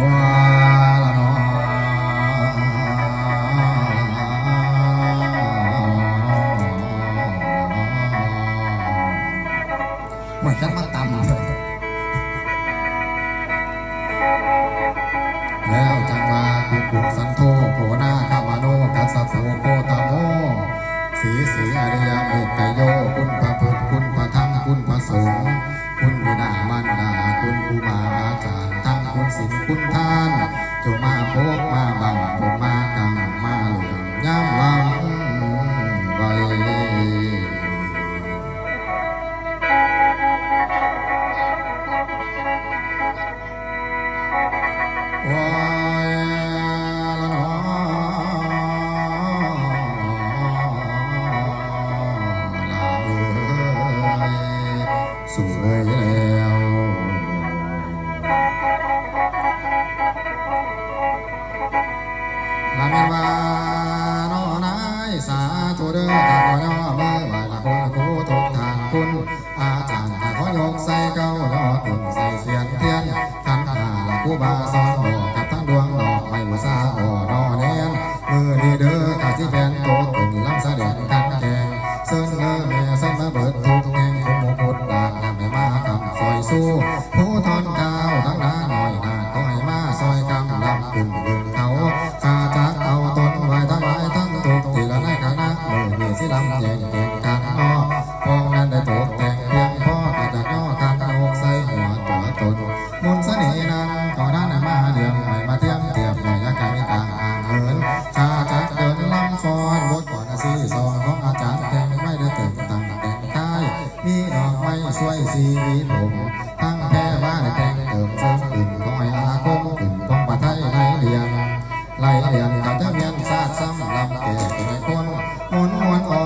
ว้าละนอเหมือนกันมาตำแล้วจังว่ากุกุสันโธโกนาคามโนกัสสะโพโคตโมสีสีอริยเมตไตโยคุณพระพุทธคุณพระธรรมคุณพระสงฆ์คุณบิดามารดา มาบังผมมากังมาเหลืองย่ำวังไว้ ผู้บาสอนบอกกับทั้งดวงดอกไม้มาสาอ่อนอแนนมือนีเด้อกาสิแฟนโตเป็นลำแสดงกันแกงเซินเด้อแม่เซินมาเบิดทุกแงงคุมมุดดางนำให้มาคำซอยสู้ผู้ทอนข้าวทั้งน้าหน่อยนาคอยมาซอยกำลำขึ้นยืน อกไม้สวยสีวิตผมทั้งแพ้ว่าแต่งเติมเสริมขึ้นคอยอาคมขึ้นของประไทยเรียนไล่เรียนกับทะเบียนศาสตร์ซ้ำลำแก่เป็นคนมวนมวนอ้อ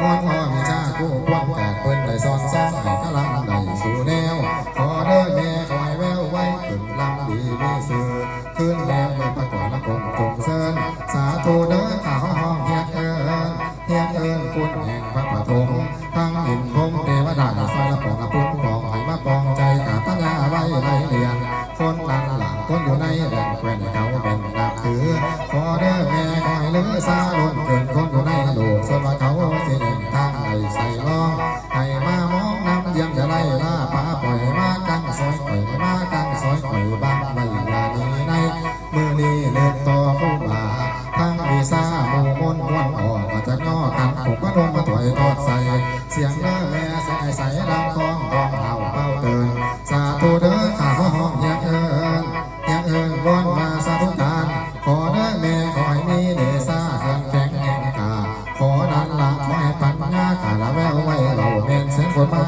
มวนอ้อมีชาคู่ควงแก่เปิ้นได้สอนสอนให้กำลังได้สู่แนวขอเด้อแม่คอยแววไว้ขึ้นลำดีมีสื่อขึ้นแล้วเมื่อประกอบละคงจงเซินสาธุเด้อ เอิญคุณแห่งพระปฐมทั้งอินพรหมเทวดาไฟละปองละพุ่นปองให้มาปองใจกาปัญญาไว้ไรเรียน คนนั้นหลังคนอยู่ในแดนแควนเขาเป็นนักถือขอเด้อแม่คอยเลือซาลุนเกิน ซาโมมนม้วนออกจากนอกันผมก็โดนมาถอยทอดใส่ เสียงเด้อแม่ใส่ใส่ดังคองทองเห่าเป้าเตือนสาธุเด้อข้าขอห้องอยากเอิญยากเอิญวอนมาสาธุการขอเด้อแม่ขอให้มีเดชาเครื่องแข็งแห่งกาขอนั้นละขอให้ปัญญาขาละแววไว้เราแม่นเสียงฝนมา